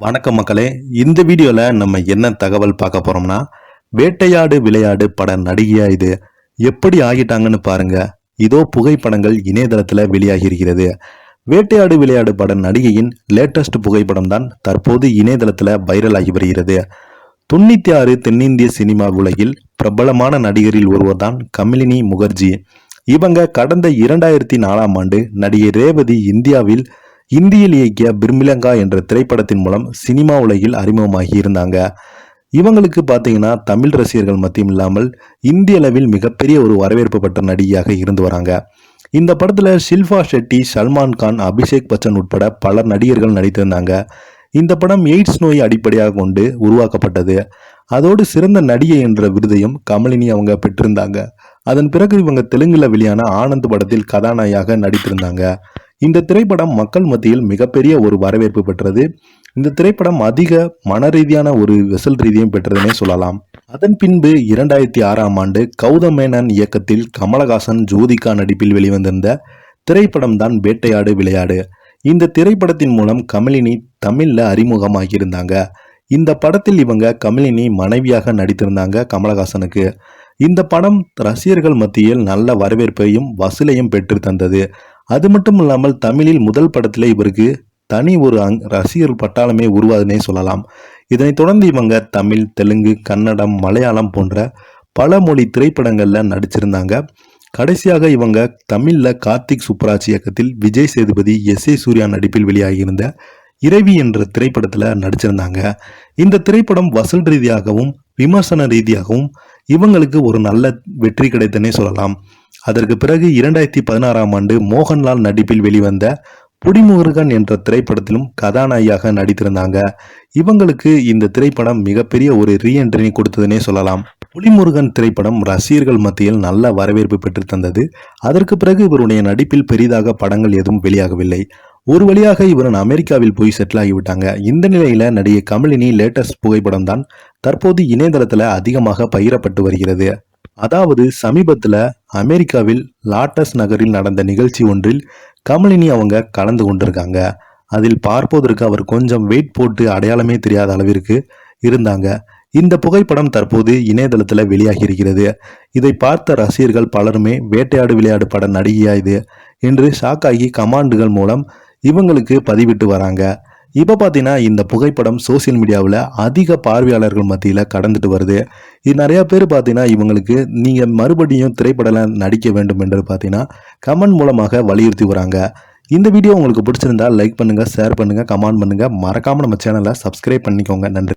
வணக்கம் மக்களே. இந்த வீடியோவில் நம்ம என்ன தகவல் பார்க்க போறோம்னா வேட்டையாடு விளையாடு பட நடிகையா இது எப்படி ஆகிட்டாங்கன்னு பாருங்க. இதோ புகைப்படங்கள் இணையதளத்தில் வெளியாகி இருக்கிறது. வேட்டையாடு விளையாடு பட நடிகையின் லேட்டஸ்ட் புகைப்படம் தான் தற்போது இணையதளத்தில் வைரல் ஆகி வருகிறது. தொண்ணூத்தி ஆறு தென்னிந்திய சினிமா உலகில் பிரபலமான நடிகரில் ஒருவர் தான் கமலினி முகர்ஜி. இவங்க கடந்த இரண்டாயிரத்தி நாலாம் ஆண்டு நடிகை ரேவதி இந்தியாவில் இந்தியில் இயக்கிய பிர்மிலங்கா என்ற திரைப்படத்தின் மூலம் சினிமா உலகில் அறிமுகமாகி இருந்தாங்க. இவங்களுக்கு பார்த்தீங்கன்னா தமிழ் ரசிகர்கள் மத்தியும் இல்லாமல் இந்திய அளவில் மிகப்பெரிய ஒரு வரவேற்பு பெற்ற நடிகையாக இருந்து வராங்க. இந்த படத்தில் ஷில்பா ஷெட்டி சல்மான் கான் அபிஷேக் பச்சன் உட்பட பல நடிகர்கள் நடித்திருந்தாங்க. இந்த படம் எய்ட்ஸ் நோயை அடிப்படையாக கொண்டு உருவாக்கப்பட்டது. அதோடு சிறந்த நடிகை என்ற விருதையும் கமலினி அவங்க பெற்றிருந்தாங்க. அதன் பிறகு இவங்க தெலுங்கில் வெளியான ஆனந்த் படத்தில் கதாநாயகியாக நடித்திருந்தாங்க. இந்த திரைப்படம் மக்கள் மத்தியில் மிகப்பெரிய ஒரு வரவேற்பு பெற்றது. இந்த திரைப்படம் அதிக மன ரீதியான ஒரு வெசல் ரீதியும் பெற்றதுனே சொல்லலாம். அதன் பின்பு இரண்டாயிரத்தி ஆறாம் ஆண்டு கௌதம் மேனன் இயக்கத்தில் கமலஹாசன் ஜோதிகா நடிப்பில் வெளிவந்திருந்த திரைப்படம் தான் வேட்டையாடு விளையாடு. இந்த திரைப்படத்தின் மூலம் கமலினி தமிழில் அறிமுகமாகியிருந்தாங்க. இந்த படத்தில் இவங்க கமலினி மனைவியாக நடித்திருந்தாங்க கமலஹாசனுக்கு. இந்த படம் ரசிகர்கள் மத்தியில் நல்ல வரவேற்பையும் வசூலையும் பெற்று தந்தது. அது மட்டும் இல்லாமல் தமிழில் முதல் படத்தில் இவருக்கு தனி ஒரு அங் ரசிகர் பட்டாளமே உருவாதுன்னே சொல்லலாம். இதனைத் தொடர்ந்து இவங்க தமிழ் தெலுங்கு கன்னடம் மலையாளம் போன்ற பல மொழி திரைப்படங்களில் நடிச்சிருந்தாங்க. கடைசியாக இவங்க தமிழில் கார்த்திக் சுப்பராஜ் இயக்கத்தில் விஜய் சேதுபதி எஸ் ஏ சூர்யா நடிப்பில் வெளியாகியிருந்த இறைவி என்ற திரைப்படத்தில் நடிச்சிருந்தாங்க. இந்த திரைப்படம் வசூல் ரீதியாகவும் விமர்சன ரீதியாகவும் இவங்களுக்கு ஒரு நல்ல வெற்றி கிடைத்தனே சொல்லலாம். அதற்கு பிறகு இரண்டாயிரத்தி பதினாறாம் ஆண்டு மோகன்லால் நடிப்பில் வெளிவந்த புடிமுருகன் என்ற திரைப்படத்திலும் கதாநாயகியாக நடித்திருந்தாங்க. இவங்களுக்கு இந்த திரைப்படம் மிகப்பெரிய ஒரு ரீஎன்ட்ரினி கொடுத்ததுனே சொல்லலாம். புலிமுருகன் திரைப்படம் ரசிகர்கள் மத்தியில் நல்ல வரவேற்பு பெற்று தந்தது. அதற்கு பிறகு இவருடைய நடிப்பில் பெரிதாக படங்கள் எதுவும் வெளியாகவில்லை. ஒரு வழியாக இவரன் அமெரிக்காவில் போய் செட்டில் ஆகிவிட்டாங்க. இந்த நிலையில நடிகை கமலினி லேட்டஸ்ட் புகைப்படம் தான் தற்போது இணையதளத்தில் அதிகமாக பகிரப்பட்டு வருகிறது. அதாவது சமீபத்தில் அமெரிக்காவில் லாட்டஸ் நகரில் நடந்த நிகழ்ச்சி ஒன்றில் கமலினி அவங்க கலந்து கொண்டிருக்காங்க. அதில் பார்ப்பதற்கு அவர் கொஞ்சம் வெயிட் போட்டு அடையாளமே தெரியாத அளவிற்கு இருந்தாங்க. இந்த புகைப்படம் தற்போது இணையதளத்தில் வெளியாகி இருக்கிறது இதை பார்த்த ரசிகர்கள் பலருமே வேட்டையாடு விளையாடு பட நடிகையா இது என்று ஷாக்காகி கமாண்டுகள் மூலம் இவங்களுக்கு பதிவிட்டு வராங்க. இப்போ பார்த்தீங்கன்னா இந்த புகைப்படம் சோசியல் மீடியாவில் அதிக பார்வையாளர்கள் மத்தியில் கடந்துட்டு வருது. இது நிறையா பேர் பார்த்தீங்கன்னா இவங்களுக்கு நீங்கள் மறுபடியும் திரைப்படம் நடிக்க வேண்டும் என்று பார்த்தீங்கன்னா கமெண்ட் மூலமாக வலியுறுத்தி வராங்க. இந்த வீடியோ உங்களுக்கு பிடிச்சிருந்தா லைக் பண்ணுங்கள் ஷேர் பண்ணுங்கள் கமெண்ட் பண்ணுங்கள் மறக்காமல் நம்ம சேனலை சப்ஸ்கிரைப் பண்ணிக்கோங்க. நன்றி.